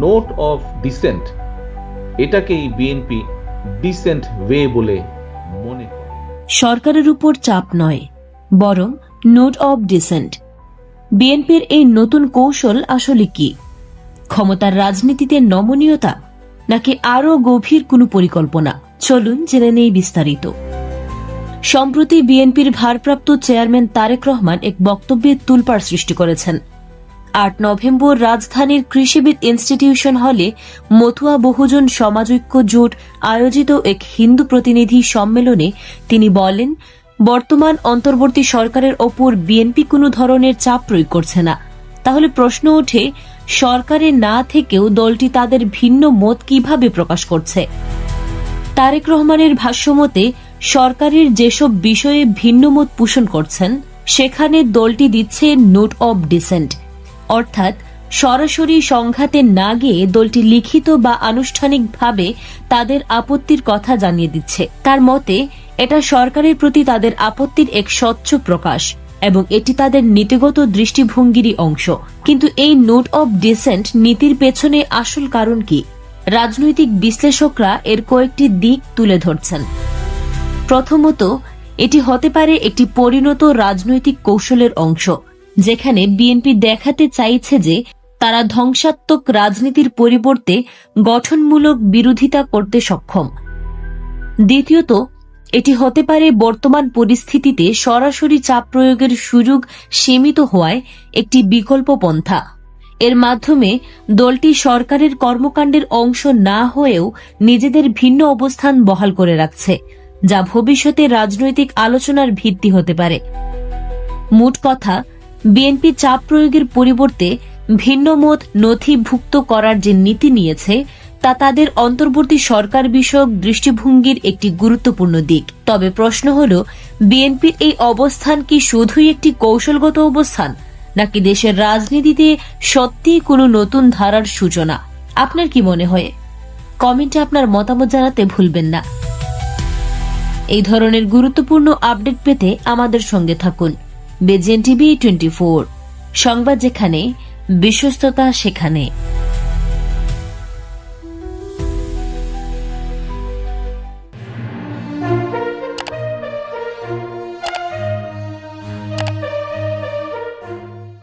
Note of dissent এটাকেই BNP dissent way বলে মনে করে। সরকারের উপর চাপ নয়, বরং নোট অব ডিসেন্ট বিএনপির এই নতুন কৌশল আসলে কি? ক্ষমতার রাজনীতিতে নমনীয়তা, নাকি আরও গভীর কোনো পরিকল্পনা? চলুন জেনে নেই বিস্তারিত। সম্প্রতি বিএনপির ভারপ্রাপ্ত চেয়ারম্যান তারেক রহমান এক বক্তব্যে তুলপাড় সৃষ্টি করেছেন। আট নভেম্বর রাজধানীর কৃষিবিদ ইনস্টিটিউশন হলে মথুয়া বহুজন সমাজৈক্য জোট আয়োজিত এক হিন্দু প্রতিনিধি সম্মেলনে তিনি বলেন, বর্তমান অন্তর্বর্তী সরকারের ওপর বিএনপি কোনো ধরনের চাপ প্রয়োগ করছে না। তাহলে প্রশ্ন ওঠে, সরকারে না থেকেও দলটি তাদের ভিন্ন মত কীভাবে প্রকাশ করছে? তারেক রহমানের ভাষ্যমতে, সরকারের যেসব বিষয়ে ভিন্ন ভিন্নমত পোষণ করছেন, সেখানে দলটি দিচ্ছে নোট অব ডিসেন্ট। অর্থাৎ সরাসরি সংঘাতে না গিয়ে দলটি লিখিত বা আনুষ্ঠানিকভাবে তাদের আপত্তির কথা জানিয়ে দিচ্ছে। তার মতে, এটা সরকারের প্রতি তাদের আপত্তির এক স্বচ্ছ প্রকাশ এবং এটি তাদের নীতিগত দৃষ্টিভঙ্গিরই অংশ। কিন্তু এই নোট অব ডিসেন্ট নীতির পেছনে আসল কারণ কি? রাজনৈতিক বিশ্লেষকরা এর কয়েকটি দিক তুলে ধরছেন। প্রথমত, এটি হতে পারে একটি পরিণত রাজনৈতিক কৌশলের অংশ। যেখানে বিএনপি দেখাতে চাইছে যে তারা ধ্বংসাত্মক রাজনীতির পরিবর্তে গঠনমূলক বিরোধিতা করতে সক্ষম। দ্বিতীয়ত, এটি হতে পারে বর্তমান পরিস্থিতিতে সরাসরি চাপ প্রয়োগের সুযোগ সীমিত হওয়ায় একটি বিকল্প পন্থা। এর মাধ্যমে দলটি সরকারের কর্মকাণ্ডের অংশ না হয়েও নিজেদের ভিন্ন অবস্থান বহাল করে রাখছে, যা ভবিষ্যতে রাজনৈতিক আলোচনার ভিত্তি হতে পারে। মোট কথা বিএনপি চাপ প্রয়োগের পরিবর্তে ভিন্ন মত নথিভুক্ত করার যে নীতি নিয়েছে, তা তাদের অন্তর্বর্তী সরকার বিষয়ক দৃষ্টিভঙ্গির একটি গুরুত্বপূর্ণ দিক। তবে প্রশ্ন হল, বিএনপির এই অবস্থান কি শুধুই একটি কৌশলগত অবস্থান, নাকি দেশের রাজনীতিতে সত্যিই কোনো নতুন ধারার সূচনা? আপনার কি মনে হয়? কমেন্টে আপনার মতামত জানাতে ভুলবেন না। এই ধরনের গুরুত্বপূর্ণ আপডেট পেতে আমাদের সঙ্গে থাকুন। বেজেন টিভি টোয়েন্টি সংবাদ যেখানে বিশ্বস্ততা সেখানে।